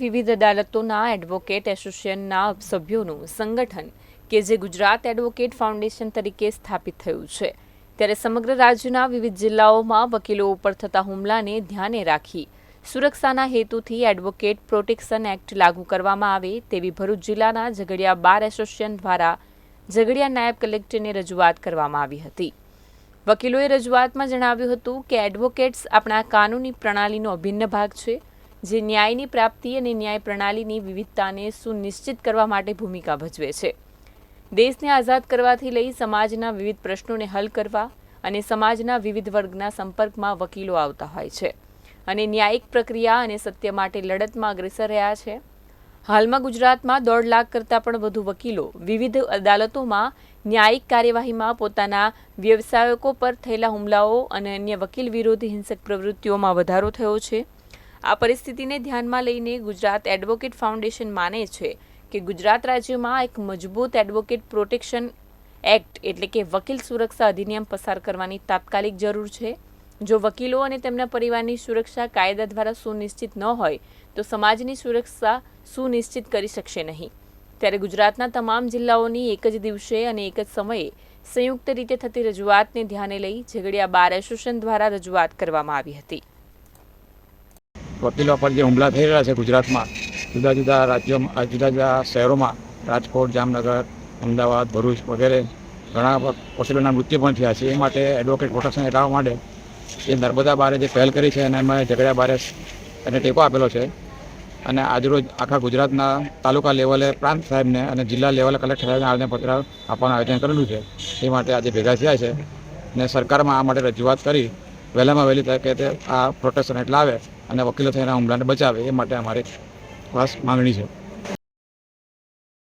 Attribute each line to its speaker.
Speaker 1: વિવિધ અદાલતોના એડવોકેટ એસોસિએશનના સભ્યોનું સંગઠન કે જે ગુજરાત એડવોકેટ ફાઉન્ડેશન તરીકે સ્થાપિત થયું છે. ત્યારે સમગ્ર રાજ્યના વિવિધ જિલ્લાઓમાં વકીલો ઉપર થતા હુમલાને ધ્યાને રાખી સુરક્ષાના હેતુથી એડવોકેટ પ્રોટેક્શન એક્ટ લાગુ કરવામાં આવે તેવી ભરૂચ જિલ્લાના ઝઘડિયા બાર એસોસિએશન દ્વારા ઝઘડિયા નાયબ કલેક્ટરને રજૂઆત કરવામાં આવી હતી. વકીલોએ રજૂઆતમાં જણાવ્યું હતું કે એડવોકેટ્સ આપણા કાનૂની પ્રણાલીનો અભિન્ન ભાગ છે. જે ન્યાયની પ્રાપ્તિ અને ન્યાય પ્રણાલીની વિવિધતાને સુનિશ્ચિત કરવા માટે ભૂમિકા ભજવે છે. દેશને આઝાદ કરવાથી લઈ સમાજના વિવિધ પ્રશ્નોને હલ કરવા અને સમાજના વિવિધ વર્ગના સંપર્કમાં વકીલો આવતા હોય છે. અને ન્યાયિક પ્રક્રિયા અને સત્ય માટે લડતમાં અગ્રેસર રહ્યા છે. હાલમાં ગુજરાતમાં દોઢ લાખ કરતાં પણ વધુ વકીલો વિવિધ અદાલતોમાં ન્યાયિક કાર્યવાહીમાં પોતાના વ્યવસાયકો પર થયેલા હુમલાઓ અને અન્ય વકીલ વિરોધી હિંસક પ્રવૃત્તિઓમાં વધારો થયો છે. આ પરિસ્થિતિને ધ્યાનમાં લઈને ગુજરાત એડવોકેટ ફાઉન્ડેશન માને છે કે ગુજરાત રાજ્યમાં એક મજબૂત એડવોકેટ પ્રોટેક્શન એક્ટ એટલે કે વકીલ સુરક્ષા અધિનિયમ પસાર કરવાની તાત્કાલિક જરૂર છે. જો વકીલો અને તેમના પરિવારની સુરક્ષા કાયદા દ્વારા સુનિશ્ચિત ન હોય, તો સમાજની સુરક્ષા સુનિશ્ચિત કરી શકશે નહીં. ત્યારે ગુજરાતના તમામ જિલ્લાઓની એક જ દિવસે અને એક જ સમયે સંયુક્ત રીતે થતી રજૂઆતને ધ્યાને લઈ ઝઘડિયા બાર એસોસિએશન દ્વારા રજૂઆત કરવામાં આવી હતી.
Speaker 2: વકીલો પર જે હુમલા થઈ રહ્યા છે ગુજરાતમાં, જુદા જુદા રાજ્યોમાં જુદા જુદા શહેરોમાં, રાજકોટ, જામનગર, અમદાવાદ, ભરૂચ વગેરે ઘણા વકીલોના મૃત્યુ પણ થયા છે. એ માટે એડવોકેટ પ્રોટેક્શન લાવવા માટે એ નર્મદા બારે જે પહેલ કરી છે અને એમાં ઝઘડા બારે એને ટેકો આપેલો છે. અને આજરોજ આખા ગુજરાતના તાલુકા લેવલે પ્રાંત સાહેબને અને જિલ્લા લેવલે કલેક્ટર સાહેબને આવેદનપત્ર આપવાનું આયોજન કરેલું છે. એ માટે આજે ભેગા થયા છે. અને સરકારમાં આ માટે રજૂઆત કરી વહેલામાં વહેલી તકે તે આ પ્રોટેક્શન એટલે આવે. અને વકીલો થઈને હુમલાને બચાવે એ માટે અમારે ખાસ માંગણી છે.